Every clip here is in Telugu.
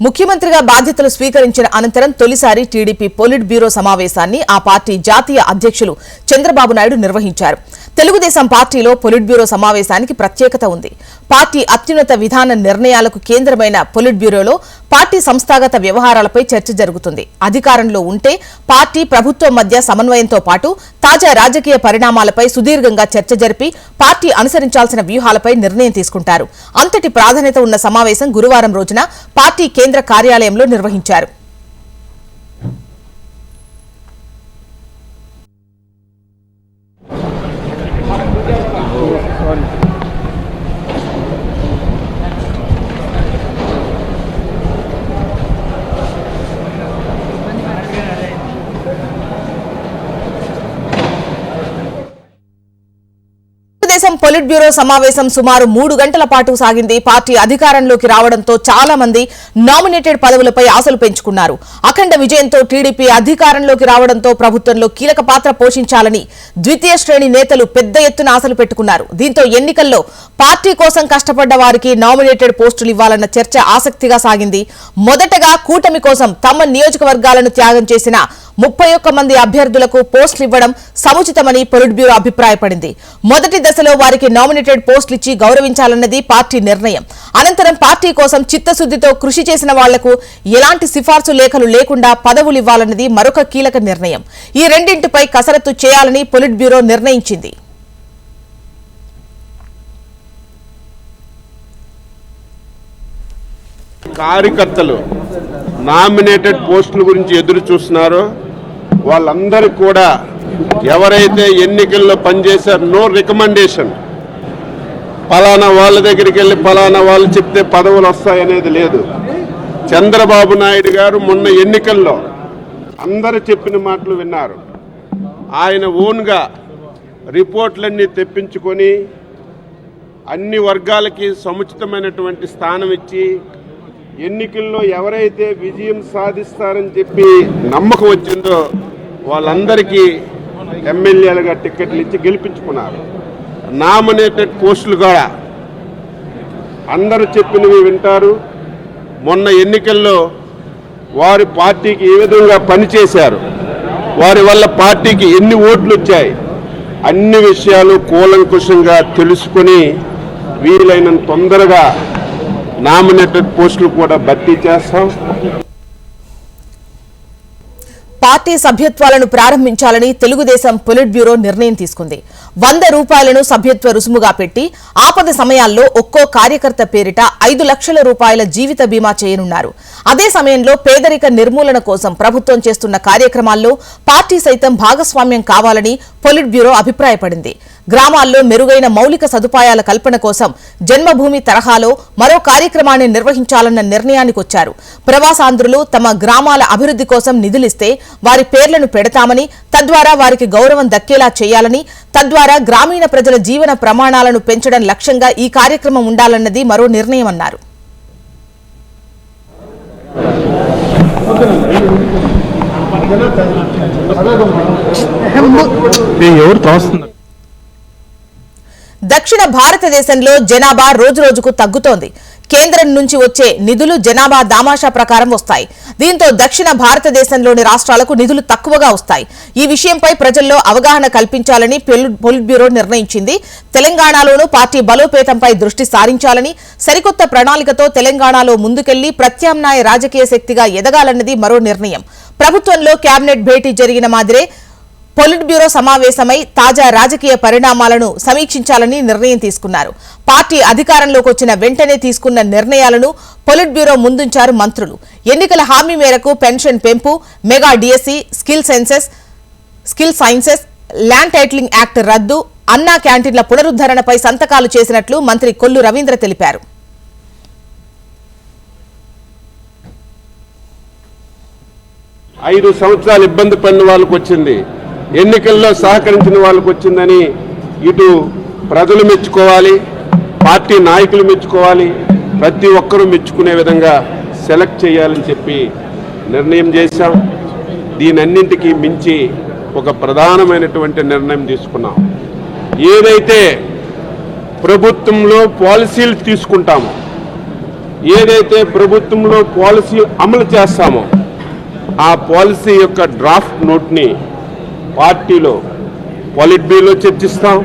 ముఖ్యమంత్రిగా బాధ్యతలు స్వీకరించిన అనంతరం తొలిసారి టీడీపీ పొలిట్ బ్యూరో సమావేశాన్ని ఆ పార్టీ జాతీయ అధ్యక్షులు చంద్రబాబు నాయుడు నిర్వహించారు. తెలుగుదేశం పార్టీలో పొలిట్ బ్యూరో సమావేశానికి ప్రత్యేకత ఉంది. పార్టీ అత్యున్నత విధాన నిర్ణయాలకు కేంద్రమైన పొలిట్ బ్యూరోలో పార్టీ సంస్థాగత వ్యవహారాలపై చర్చ జరుగుతుంది. అధికారంలో ఉంటే పార్టీ ప్రభుత్వం మధ్య సమన్వయంతో పాటు తాజా రాజకీయ పరిణామాలపై సుదీర్ఘంగా చర్చ జరిపి పార్టీ అనుసరించాల్సిన వ్యూహాలపై నిర్ణయం తీసుకుంటారు. అంతటి ప్రాధాన్యత ఉన్న సమావేశం గురువారం రోజున పార్టీ కేంద్ర కార్యాలయంలో నిర్వహించారు. తెలుగుదేశం పొలిట్ బ్యూరో సమావేశం సుమారు మూడు గంటల పాటు సాగింది. పార్టీ అధికారంలోకి రావడంతో చాలా మంది నామినేటెడ్ పదవులపై ఆశలు పెంచుకున్నారు. అఖండ విజయంతో టీడీపీ అధికారంలోకి రావడంతో ప్రభుత్వంలో కీలక పాత్ర పోషించాలని ద్వితీయ శ్రేణి నేతలు పెద్ద ఎత్తున ఆశలు పెట్టుకున్నారు. దీంతో ఎన్నికల్లో పార్టీ కోసం కష్టపడ్డ వారికి నామినేటెడ్ పోస్టులు ఇవ్వాలన్న చర్చ ఆసక్తిగా సాగింది. మొదటగా కూటమి కోసం తమ నియోజకవర్గాలను త్యాగం చేసిన ముప్పై ఒక్క మంది అభ్యర్థులకు పోస్టులు ఇవ్వడం సముచితమని పొలిట్ బ్యూరో అభిప్రాయపడింది. మొదటి దశలో వారికి నామినేటెడ్ పోస్టులు ఇచ్చి గౌరవించాలన్నది పార్టీ నిర్ణయం. అనంతరం పార్టీ కోసం చిత్తశుద్దితో కృషి చేసిన వాళ్ళకు ఎలాంటి సిఫార్సు లేఖలు లేకుండా పదవులు ఇవ్వాలన్నది మరొక కీలక నిర్ణయం. ఈ రెండింటిపై కసరత్తు చేయాలని పొలిట్ బ్యూరో నిర్ణయించింది. కార్యకర్తలు నామినేటెడ్ పోస్టుల గురించి ఎదురు చూస్తున్నారో. వాళ్ళందరికీ కూడా ఎవరైతే ఎన్నికల్లో పనిచేశారో నో రికమెండేషన్. పలానా వాళ్ళ దగ్గరికి వెళ్ళి పలానా వాళ్ళు చెప్తే పదవులు వస్తాయనేది లేదు. చంద్రబాబు నాయుడు గారు మొన్న ఎన్నికల్లో అందరూ చెప్పిన మాటలు విన్నారు. ఆయన ఓన్గా రిపోర్ట్లన్నీ తెప్పించుకొని అన్ని వర్గాలకి సముచితమైనటువంటి స్థానం ఇచ్చి ఎన్నికల్లో ఎవరైతే విజయం సాధిస్తారని చెప్పి నమ్మకం వచ్చిందో వాళ్ళందరికీ ఎమ్మెల్యేలుగా టిక్కెట్లు ఇచ్చి గెలిపించుకున్నారు. నామినేటెడ్ పోస్టులు కూడా అందరూ చెప్పినవి వింటారు. మొన్న ఎన్నికల్లో వారి పార్టీకి ఏ విధంగా పనిచేశారు వారి వల్ల పార్టీకి ఎన్ని ఓట్లు వచ్చాయి అన్ని విషయాలు కూలంకుషంగా తెలుసుకొని వీలైనంత తొందరగా నామినేటెడ్ పోస్టులు కూడా భర్తీ చేస్తాం. పార్టీ సభ్యత్వాలను ప్రారంభించాలని తెలుగుదేశం పొలిట్ బ్యూరో నిర్ణయం తీసుకుంది. వంద రూపాయలను సభ్యత్వ రుసుముగా పెట్టి ఆపద సమయాల్లో ఒక్కో కార్యకర్త పేరిట ఐదు లక్షల రూపాయల జీవిత బీమా చేయనున్నారు. అదే సమయంలో పేదరిక నిర్మూలన కోసం ప్రభుత్వం చేస్తున్న కార్యక్రమాల్లో పార్టీ సైతం భాగస్వామ్యం కావాలని పొలిట్ బ్యూరో అభిప్రాయపడింది. గ్రామాల్లో మెరుగైన మౌలిక సదుపాయాల కల్పన కోసం జన్మభూమి తరహాలో మరో కార్యక్రమాన్ని నిర్వహించాలన్న నిర్ణయానికి వచ్చారు ప్రవాసాంధ్రులు తమ గ్రామాల అభివృద్ధి కోసం నిధులిస్తే వారి పేర్లను పెడతామని తద్వారా వారికి గౌరవం దక్కేలా చేయాలని తద్వారా గ్రామీణ ప్రజల జీవన ప్రమాణాలను పెంచడం లక్ష్యంగా ఈ కార్యక్రమం ఉండాలన్నది మరో నిర్ణయం అన్నారు ఎవరు దక్షిణ భారతదేశంలో జనాభా రోజురోజుకు తగ్గుతోంది. కేంద్రం నుంచి వచ్చే నిధులు జనాభా దామాషా ప్రకారం వస్తాయి. దీంతో దక్షిణ భారతదేశంలోని రాష్ట్రాలకు నిధులు తక్కువగా వస్తాయి. ఈ విషయంపై ప్రజల్లో అవగాహన కల్పించాలని పొలిట్ బ్యూరో నిర్ణయించింది. తెలంగాణలోనూ పార్టీ బలోపేతంపై దృష్టి సారించాలని సరికొత్త ప్రణాళికతో తెలంగాణలో ముందుకెళ్ళి ప్రత్యామ్నాయ రాజకీయ శక్తిగా ఎదగాలన్నది మరో నిర్ణయం. ప్రభుత్వంలో కేబినెట్ భేటీ జరిగిన మాదిరే పొలిట్ బ్యూరో సమావేశమై తాజా రాజకీయ పరిణామాలను సమీక్షించాలని నిర్ణయం తీసుకున్నారు. పార్టీ అధికారంలోకి వచ్చిన వెంటనే తీసుకున్న నిర్ణయాలను పొలిట్ బ్యూరో ముందుంచారు మంత్రులు. ఎన్నికల హామీ మేరకు పెన్షన్ పెంపు mega DSC skill senses skill sciences land titling act రద్దు అన్నా క్యాంటీన్ల పునరుద్ధరణపై సంతకాలు చేసినట్లు మంత్రి కొల్లు రవీంద్ర తెలిపారు. ఐదు సంవత్సరాలు ఇబ్బంది పడిన వాళ్ళకు వచ్చింది. ఎన్నికల్లో సహకరించిన వాళ్ళకు వచ్చిందని ఇటు ప్రజలు మెచ్చుకోవాలి పార్టీ నాయకులు మెచ్చుకోవాలి ప్రతి ఒక్కరూ మెచ్చుకునే విధంగా సెలెక్ట్ చేయాలని చెప్పి నిర్ణయం చేశాం. దీనన్నింటికీ మించి ఒక ప్రధానమైనటువంటి నిర్ణయం తీసుకున్నాం. ఏదైతే ప్రభుత్వంలో పాలసీలు తీసుకుంటామో ఏదైతే ప్రభుత్వంలో పాలసీ అమలు చేస్తామో ఆ పాలసీ యొక్క డ్రాఫ్ట్ నోట్ని పార్టీలో పాలిట్ బ్యూరోలో చర్చిస్తాం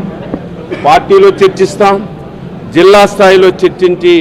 పార్టీలో చర్చిస్తాం జిల్లా స్థాయిలో చర్చించి